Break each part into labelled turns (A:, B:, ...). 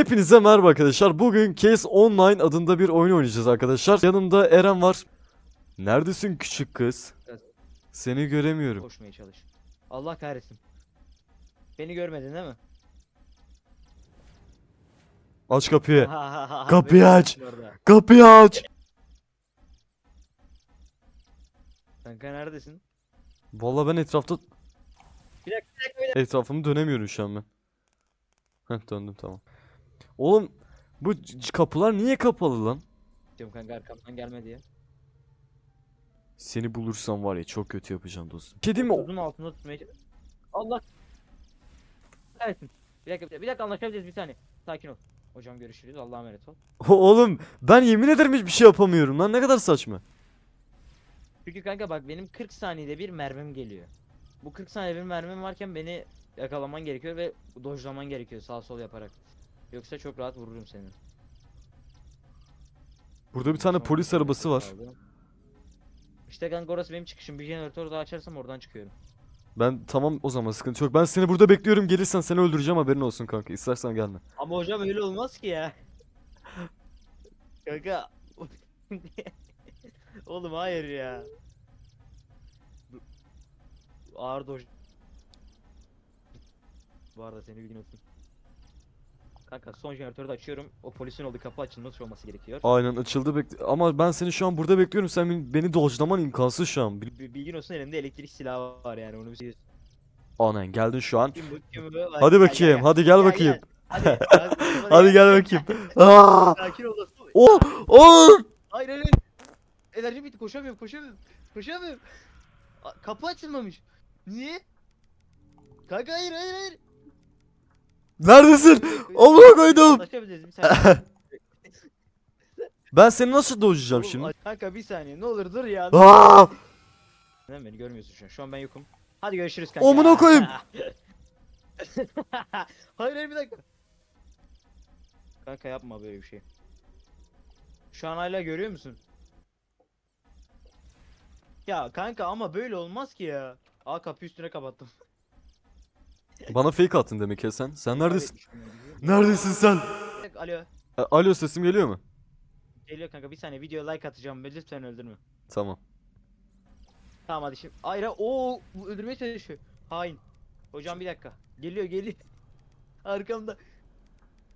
A: Hepinize merhaba arkadaşlar. Bugün Case Online adında bir oyun oynayacağız arkadaşlar. Yanımda Eren var. Neredesin küçük kız?
B: Evet.
A: Seni göremiyorum.
B: Koşmaya çalış. Allah kahretsin. Beni görmedin değil mi?
A: Aç kapıyı. Kapıyı aç. Kapıyı aç.
B: Kanka neredesin?
A: Vallahi ben etrafta
B: Bir dakika bir dakika bir dakika.
A: etrafımı dönemiyorum şu an ben. Heh döndüm tamam. Oğlum bu kapılar niye kapalı lan?
B: Diyorum kanka arkamdan gelme diye.
A: Seni bulursam var ya çok kötü yapacağım dostum. Diyeyim mi?
B: Tuzun altında tutmaya. Allah kahretsin. Bir dakika bir dakika, anlaşabiliriz bir saniye. Sakin ol. Hocam görüşürüz. Allah'a emanet ol.
A: Oğlum ben yemin ederim hiçbir şey yapamıyorum lan ne kadar saçma.
B: Çünkü kanka bak benim 40 saniyede bir mermim geliyor. Bu 40 saniyede bir mermim varken beni yakalaman gerekiyor ve dojlaman gerekiyor sağ sol yaparak. Yoksa çok rahat vururum seni.
A: Burada bir tane polis arabası var.
B: İşte kanka orası benim çıkışım. Bir jeneratör daha açarsam oradan çıkıyorum.
A: Ben tamam o zaman sıkıntı yok. Ben seni burada bekliyorum. Gelirsen seni öldüreceğim haberin olsun kanka. İstersen gelme.
B: Ama hocam öyle olmaz ki ya. kanka. Oğlum hayır ya. Bu- Ağır doj. Bu arada seni bilgin olsun. Kanka son jeneratörü de açıyorum. O polisin olduğu kapı açılmış olması gerekiyor.
A: Aynen açıldı bekle. Ama ben seni şu an burada bekliyorum. Sen beni, beni dodge'laman imkansız şu an. Bil-
B: Bir bilgin olsun elimde elektrik silahı var yani onu bir
A: Anan geldin şu an.
B: Kim bu kim bu? Bak,
A: Hadi
B: gel,
A: bakayım.
B: gel,
A: Hadi gel bakayım.
B: Hadi. Hadi,
A: Hadi gel bakayım. Aa!
B: Sakin ol dostum.
A: Oh! Oh!
B: Hayır hayır hayır. Enerjim bitti koşamıyorum koşamıyorum. Koşamıyorum. A- Kapı açılmamış. Niye? Kanka hayır hayır hayır.
A: Neredesin? Amına koydum.
B: Anlaşabiliriz bir saniye.
A: Ben seni nasıl
B: Oğlum,
A: şimdi?
B: Kanka bir saniye ne olur dur ya.
A: Aa!
B: Neden beni görmüyorsun şu an? Şu an ben yokum. Hadi görüşürüz kanka.
A: Amına koyayım.
B: hayır hayır bir dakika. Kanka yapma böyle bir şey. Şu an hala görüyor musun? Ya kanka ama böyle olmaz ki ya. Aa kapıyı üstüne kapattım.
A: Bana fake attın demek ya sen. Sen neredesin? Neredesin sen?
B: Alo.
A: E, Alo sesim geliyor mu?
B: Geliyor kanka bir saniye video like atacağım. Beni Lütfen öldürme.
A: Tamam.
B: Tamam hadi şimdi. Ayra o öldürmeye çalışıyor. Hain. Hocam bir dakika. Geliyor geliyor. Arkamda.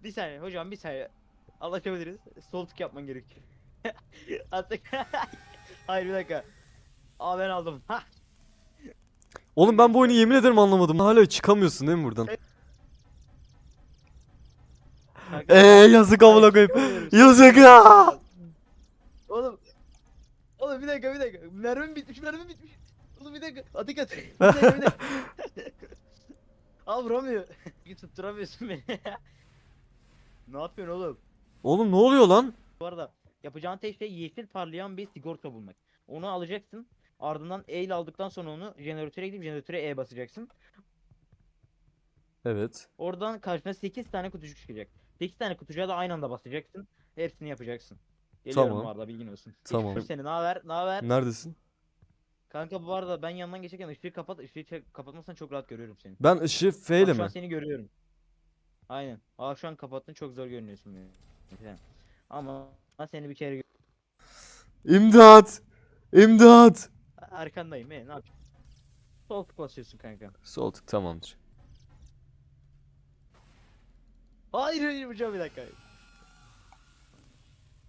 B: Bir saniye hocam bir saniye. Anlaşabiliriz. Sol tık yapman gerekiyor. Artık. Hayır bir dakika. Aa ben aldım. Ha.
A: Oğlum ben bu oyunu yemin ederim anlamadım. Hala çıkamıyorsun değil mi buradan? Eee yazık amına koyayım. Yazık ya.
B: Oğlum. Oğlum bir dakika bir dakika. Mermim bitmiş mermim bitmiş. Oğlum bir dakika. Atık at. Bir dakika bir dakika. Al vuramıyor. Tutturamıyorsun beni. ne yapıyorsun oğlum?
A: Oğlum ne oluyor lan?
B: Bu arada yapacağın tek şey yeşil parlayan bir sigorta bulmak. Onu alacaksın. Ardından E ile aldıktan sonra onu jeneratöre gidip jeneratöre E basacaksın.
A: Evet.
B: Oradan karşına 8 tane kutucuk çıkacak. 8 tane kutucuğa da aynı anda basacaksın. Hepsini yapacaksın. Geliyorum
A: Tamam.
B: bu arada bilgin olsun.
A: Tamam.
B: Geçmişim seni. Ne haber? Ne haber?
A: Neredesin?
B: Kanka bu arada ben yanından geçerken ışığı kapat. Işığı çek- kapatmazsan çok rahat görüyorum seni.
A: Ben ışığı F
B: Bak
A: ile
B: şu an
A: mi?
B: seni görüyorum. Aynen. Aa şu an kapattın çok zor görünüyorsun beni. Ama ben seni bir kere gö-
A: İmdat! İmdat!
B: Arkandayım. E, ne yapayım? Sol tık basıyorsun kanka.
A: Sol tık tamamdır.
B: Hayır hayır hocam bir dakika.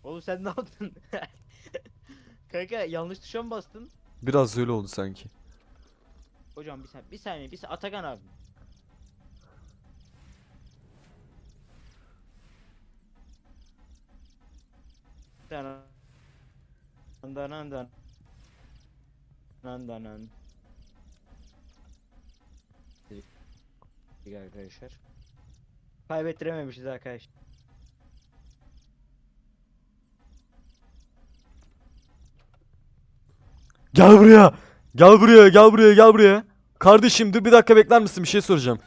B: Oğlum sen ne yaptın? kanka yanlış tuşa mı bastın?
A: Biraz öyle oldu sanki.
B: Hocam bir saniye bir saniye bir saniye Atakan abi. Danan. Danan dan. Nan. Dedik arkadaşlar. Kaybettirememişiz arkadaşlar.
A: Gel buraya! Gel buraya, gel buraya, gel buraya. Kardeşim dur bir dakika bekler misin? Bir şey soracağım.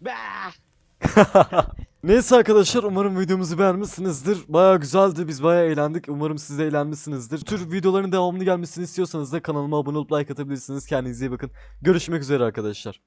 B: Bah!
A: Neyse arkadaşlar umarım videomuzu beğenmişsinizdir. Baya güzeldi biz baya eğlendik. Umarım siz de eğlenmişsinizdir. Bu tür videoların devamını gelmesini istiyorsanız da kanalıma abone olup like atabilirsiniz. Kendinize iyi bakın. Görüşmek üzere arkadaşlar.